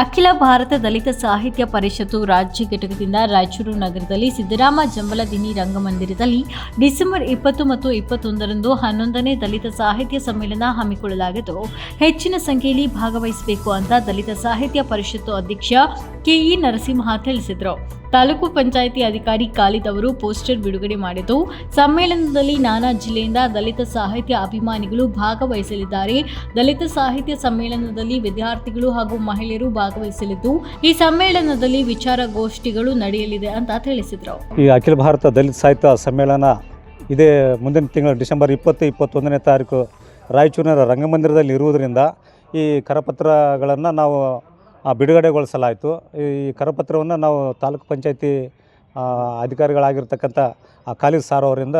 ಅಖಿಲ ಭಾರತ ದಲಿತ ಸಾಹಿತ್ಯ ಪರಿಷತ್ತು ರಾಜ್ಯ ಘಟಕದಿಂದ ರಾಯಚೂರು ನಗರದಲ್ಲಿ ಸಿದ್ದರಾಮ ಜಂಬಲದಿನಿ ರಂಗಮಂದಿರದಲ್ಲಿ ಡಿಸೆಂಬರ್ ಇಪ್ಪತ್ತು ಮತ್ತು ಇಪ್ಪತ್ತೊಂದರಂದು ಹನ್ನೊಂದನೇ ದಲಿತ ಸಾಹಿತ್ಯ ಸಮ್ಮೇಳನ ಹಮ್ಮಿಕೊಳ್ಳಲಾಗಿದ್ದು, ಹೆಚ್ಚಿನ ಸಂಖ್ಯೆಯಲ್ಲಿ ಭಾಗವಹಿಸಬೇಕು ಅಂತ ದಲಿತ ಸಾಹಿತ್ಯ ಪರಿಷತ್ತು ಅಧ್ಯಕ್ಷ ಕೆಇ ನರಸಿಂಹ ತಿಳಿಸಿದರು. ತಾಲೂಕು ಪಂಚಾಯಿತಿ ಅಧಿಕಾರಿ ಖಾಲಿದ್ ಅವರು ಪೋಸ್ಟರ್ ಬಿಡುಗಡೆ ಮಾಡಿದ್ದು, ಸಮ್ಮೇಳನದಲ್ಲಿ ನಾನಾ ಜಿಲ್ಲೆಯಿಂದ ದಲಿತ ಸಾಹಿತ್ಯ ಅಭಿಮಾನಿಗಳು ಭಾಗವಹಿಸಲಿದ್ದಾರೆ. ದಲಿತ ಸಾಹಿತ್ಯ ಸಮ್ಮೇಳನದಲ್ಲಿ ವಿದ್ಯಾರ್ಥಿಗಳು ಹಾಗೂ ಮಹಿಳೆಯರು ಭಾಗವಹಿಸಲಿದ್ದು, ಈ ಸಮ್ಮೇಳನದಲ್ಲಿ ವಿಚಾರಗೋಷ್ಠಿಗಳು ನಡೆಯಲಿದೆ ಅಂತ ತಿಳಿಸಿದರು. ಈ ಅಖಿಲ ಭಾರತ ದಲಿತ ಸಾಹಿತ್ಯ ಸಮ್ಮೇಳನ ಇದೇ ಮುಂದಿನ ತಿಂಗಳು ಡಿಸೆಂಬರ್ ಇಪ್ಪತ್ತು, ಇಪ್ಪತ್ತೊಂದನೇ ತಾರೀಕು ರಾಯಚೂರಿನ ರಂಗಮಂದಿರದಲ್ಲಿ ಇರುವುದರಿಂದ ಈ ಕರಪತ್ರಗಳನ್ನು ನಾವು ಬಿಡುಗಡೆಗೊಳಿಸಲಾಯಿತು. ಈ ಕರಪತ್ರವನ್ನು ನಾವು ತಾಲೂಕು ಪಂಚಾಯತಿ ಅಧಿಕಾರಿಗಳಾಗಿರ್ತಕ್ಕಂಥ ಖಾಲಿದ್ ಸಾರ್ ಅವರಿಂದ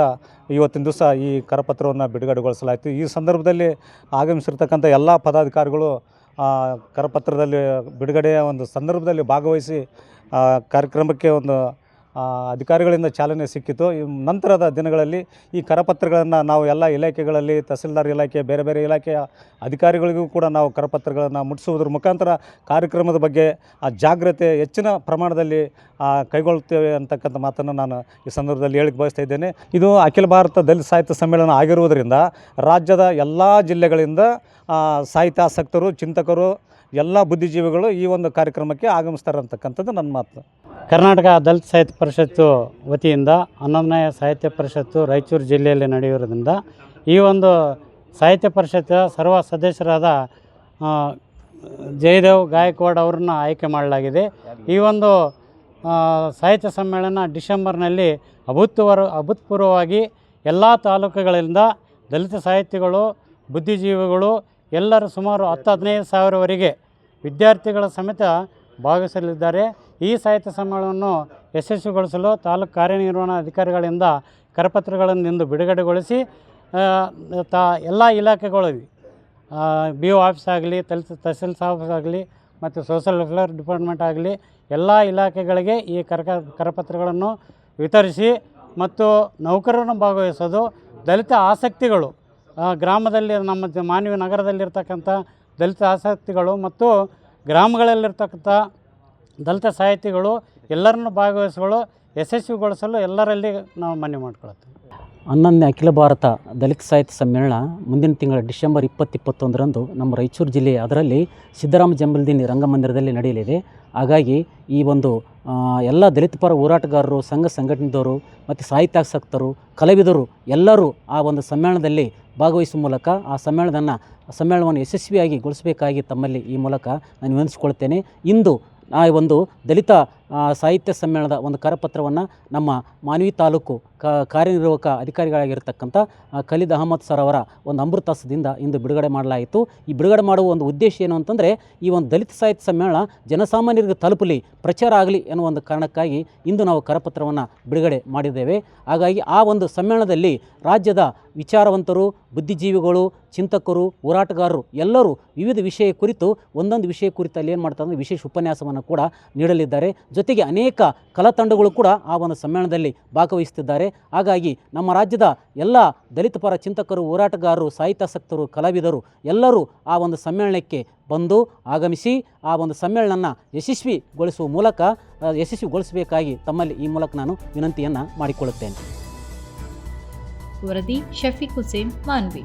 ಇವತ್ತಿನ ದಿವಸ ಈ ಕರಪತ್ರವನ್ನು ಬಿಡುಗಡೆಗೊಳಿಸಲಾಯಿತು. ಈ ಸಂದರ್ಭದಲ್ಲಿ ಆಗಮಿಸಿರ್ತಕ್ಕಂಥ ಎಲ್ಲ ಪದಾಧಿಕಾರಿಗಳು ಕರಪತ್ರದಲ್ಲಿ ಬಿಡುಗಡೆಯ ಒಂದು ಸಂದರ್ಭದಲ್ಲಿ ಭಾಗವಹಿಸಿ ಕಾರ್ಯಕ್ರಮಕ್ಕೆ ಒಂದು ಅಧಿಕಾರಿಗಳಿಂದ ಚಾಲನೆ ಸಿಕ್ಕಿತು. ನಂತರದ ದಿನಗಳಲ್ಲಿ ಈ ಕರಪತ್ರಗಳನ್ನು ನಾವು ಎಲ್ಲ ಇಲಾಖೆಗಳಲ್ಲಿ, ತಹಸೀಲ್ದಾರ್ ಇಲಾಖೆ, ಬೇರೆ ಬೇರೆ ಇಲಾಖೆಯ ಅಧಿಕಾರಿಗಳಿಗೂ ಕೂಡ ನಾವು ಕರಪತ್ರಗಳನ್ನು ಮುಟ್ಟಿಸುವುದರ ಮುಖಾಂತರ ಕಾರ್ಯಕ್ರಮದ ಬಗ್ಗೆ ಆ ಜಾಗ್ರತೆ ಹೆಚ್ಚಿನ ಪ್ರಮಾಣದಲ್ಲಿ ಕೈಗೊಳ್ತೇವೆ ಅಂತಕ್ಕಂಥ ಮಾತನ್ನು ನಾನು ಈ ಸಂದರ್ಭದಲ್ಲಿ ಹೇಳಿಕ್ಕೆ ಬಯಸ್ತಾ ಇದ್ದೇನೆ. ಇದು ಅಖಿಲ ಭಾರತ ದಲಿತ ಸಾಹಿತ್ಯ ಸಮ್ಮೇಳನ ಆಗಿರುವುದರಿಂದ ರಾಜ್ಯದ ಎಲ್ಲ ಜಿಲ್ಲೆಗಳಿಂದ ಸಾಹಿತ್ಯಾಸಕ್ತರು, ಚಿಂತಕರು ಎಲ್ಲ ಬುದ್ಧಿಜೀವಿಗಳು ಈ ಒಂದು ಕಾರ್ಯಕ್ರಮಕ್ಕೆ ಆಗಮಿಸ್ತಾರೆ ಅಂತಕ್ಕಂಥದ್ದು ನನ್ನ ಮಾತು. ಕರ್ನಾಟಕ ದಲಿತ ಸಾಹಿತ್ಯ ಪರಿಷತ್ತು ವತಿಯಿಂದ ಹನ್ನೊಂದನೇ ಸಾಹಿತ್ಯ ಪರಿಷತ್ತು ರಾಯಚೂರು ಜಿಲ್ಲೆಯಲ್ಲಿ ನಡೆಯುವುದರಿಂದ ಈ ಒಂದು ಸಾಹಿತ್ಯ ಪರಿಷತ್ತಿನ ಸರ್ವ ಸದಸ್ಯರಾದ ಜಯದೇವ್ ಗಾಯಕ್ವಾಡ್ ಅವ್ರನ್ನ ಆಯ್ಕೆ ಮಾಡಲಾಗಿದೆ. ಈ ಒಂದು ಸಾಹಿತ್ಯ ಸಮ್ಮೇಳನ ಡಿಸೆಂಬರ್ನಲ್ಲಿ ಅಭೂತವರ, ಅಭೂತಪೂರ್ವವಾಗಿ ಎಲ್ಲ ತಾಲೂಕುಗಳಿಂದ ದಲಿತ ಸಾಹಿತಿಗಳು ಬುದ್ಧಿಜೀವಿಗಳು ಎಲ್ಲರೂ ಸುಮಾರು ಹತ್ತು ಹದಿನೈದು ಸಾವಿರವರೆಗೆ ವಿದ್ಯಾರ್ಥಿಗಳ ಸಮೇತ ಭಾಗವಹಿಸಲಿದ್ದಾರೆ. ಈ ಸಾಹಿತ್ಯ ಸಮ್ಮೇಳನವನ್ನು ಯಶಸ್ವಿಗೊಳಿಸಲು ತಾಲೂಕು ಕಾರ್ಯನಿರ್ವಹಣಾ ಅಧಿಕಾರಿಗಳಿಂದ ಕರಪತ್ರಗಳನ್ನು ಇಂದು ಬಿಡುಗಡೆಗೊಳಿಸಿ ತ, ಎಲ್ಲ ಇಲಾಖೆಗಳು ಬಿ ಒ ಆಫೀಸ್ ಆಗಲಿ ತಲ್ ತಹಸೀಲ್ ಆಫೀಸ್ ಆಗಲಿ ಮತ್ತು ಸೋಷಲ್ ವೆಲ್ಫೇರ್ ಡಿಪಾರ್ಟ್ಮೆಂಟ್ ಆಗಲಿ ಎಲ್ಲ ಇಲಾಖೆಗಳಿಗೆ ಈ ಕರಕ, ಕರಪತ್ರಗಳನ್ನು ವಿತರಿಸಿ ಮತ್ತು ನೌಕರರನ್ನು ಭಾಗವಹಿಸೋದು ದಲಿತ ಆಸಕ್ತಿಗಳು ಗ್ರಾಮದಲ್ಲಿ ನಮ್ಮ ಮಾನವಿ ನಗರದಲ್ಲಿರ್ತಕ್ಕಂಥ ದಲಿತ ಆಸಕ್ತಿಗಳು ಮತ್ತು ಗ್ರಾಮಗಳಲ್ಲಿರ್ತಕ್ಕಂಥ ದಲಿತ ಸಾಹಿತಿಗಳು ಎಲ್ಲರನ್ನು ಭಾಗವಹಿಸಲು ಯಶಸ್ವಿಗೊಳಿಸಲು ಎಲ್ಲರಲ್ಲಿ ನಾವು ಮನವಿ ಮಾಡ್ಕೊಳ್ತೀವಿ. ಹನ್ನೊಂದನೇ ಅಖಿಲ ಭಾರತ ದಲಿತ ಸಾಹಿತ್ಯ ಸಮ್ಮೇಳನ ಮುಂದಿನ ತಿಂಗಳ ಡಿಸೆಂಬರ್ ಇಪ್ಪತ್ತು ಇಪ್ಪತ್ತೊಂದರಂದು ನಮ್ಮ ರಾಯಚೂರು ಜಿಲ್ಲೆ ಅದರಲ್ಲಿ ಸಿದ್ದರಾಮ ಜಂಬಲ್ದಿನಿ ರಂಗಮಂದಿರದಲ್ಲಿ ನಡೆಯಲಿದೆ. ಹಾಗಾಗಿ ಈ ಒಂದು ಎಲ್ಲ ದಲಿತ ಪರ ಹೋರಾಟಗಾರರು, ಸಂಘ ಸಂಘಟನೆದವರು, ಮತ್ತು ಸಾಹಿತ್ಯಾಸಕ್ತರು, ಕಲಾವಿದರು ಎಲ್ಲರೂ ಆ ಒಂದು ಸಮ್ಮೇಳನದಲ್ಲಿ ಭಾಗವಹಿಸುವ ಮೂಲಕ ಆ ಸಮ್ಮೇಳನವನ್ನು ಸಮ್ಮೇಳನವನ್ನು ಯಶಸ್ವಿಯಾಗಿ ಗೊಳಿಸಬೇಕಾಗಿ ತಮ್ಮಲ್ಲಿ ಈ ಮೂಲಕ ನಾನು ವಿನಂತಿಸಿಕೊಳ್ತೇನೆ. ಇಂದು ಆ ಒಂದು ದಲಿತ ಸಾಹಿತ್ಯ ಸಮ್ಮೇಳನದ ಒಂದು ಕರಪತ್ರವನ್ನು ನಮ್ಮ ಮಾನ್ವಿ ತಾಲೂಕು ಕಾರ್ಯನಿರ್ವಾಹಕ ಅಧಿಕಾರಿಗಳಾಗಿರ್ತಕ್ಕಂಥ ಖಲೀದ್ ಅಹಮದ್ ಸರ್ ಅವರ ಒಂದು ಅಮೃತಾಸದಿಂದ ಇಂದು ಬಿಡುಗಡೆ ಮಾಡಲಾಯಿತು. ಈ ಬಿಡುಗಡೆ ಮಾಡುವ ಒಂದು ಉದ್ದೇಶ ಏನು ಅಂತಂದರೆ, ಈ ಒಂದು ದಲಿತ ಸಾಹಿತ್ಯ ಸಮ್ಮೇಳನ ಜನಸಾಮಾನ್ಯರಿಗೆ ತಲುಪಲಿ ಪ್ರಚಾರ ಆಗಲಿ ಎನ್ನುವ ಒಂದು ಕಾರಣಕ್ಕಾಗಿ ಇಂದು ನಾವು ಕರಪತ್ರವನ್ನು ಬಿಡುಗಡೆ ಮಾಡಿದ್ದೇವೆ. ಹಾಗಾಗಿ ಆ ಒಂದು ಸಮ್ಮೇಳನದಲ್ಲಿ ರಾಜ್ಯದ ವಿಚಾರವಂತರು, ಬುದ್ಧಿಜೀವಿಗಳು, ಚಿಂತಕರು, ಹೋರಾಟಗಾರರು ಎಲ್ಲರೂ ವಿವಿಧ ವಿಷಯ ಕುರಿತು ಒಂದೊಂದು ವಿಷಯ ಕುರಿತು ಅಲ್ಲಿ ಏನು ಮಾಡ್ತಾರೆ ವಿಶೇಷ ಉಪನ್ಯಾಸವನ್ನು ಕೂಡ ನೀಡಲಿದ್ದಾರೆ. ಜೊತೆಗೆ ಅನೇಕ ಕಲಾತಂಡಗಳು ಕೂಡ ಆ ಒಂದು ಸಮ್ಮೇಳನದಲ್ಲಿ ಭಾಗವಹಿಸುತ್ತಿದ್ದಾರೆ. ಹಾಗಾಗಿ ನಮ್ಮ ರಾಜ್ಯದ ಎಲ್ಲ ದಲಿತ ಪರ ಚಿಂತಕರು, ಹೋರಾಟಗಾರರು, ಸಾಹಿತ್ಯಾಸಕ್ತರು, ಕಲಾವಿದರು ಎಲ್ಲರೂ ಆ ಒಂದು ಸಮ್ಮೇಳನಕ್ಕೆ ಬಂದು ಆಗಮಿಸಿ ಆ ಒಂದು ಸಮ್ಮೇಳನ ಯಶಸ್ವಿಗೊಳಿಸುವ ಮೂಲಕ ಯಶಸ್ವಿಗೊಳಿಸಬೇಕಾಗಿ ತಮ್ಮಲ್ಲಿ ಈ ಮೂಲಕ ನಾನು ವಿನಂತಿಯನ್ನು ಮಾಡಿಕೊಳ್ಳುತ್ತೇನೆ. ವರದಿ ಶಫೀಕ್ ಹುಸೇನ್, ಮಾನ್ವಿ.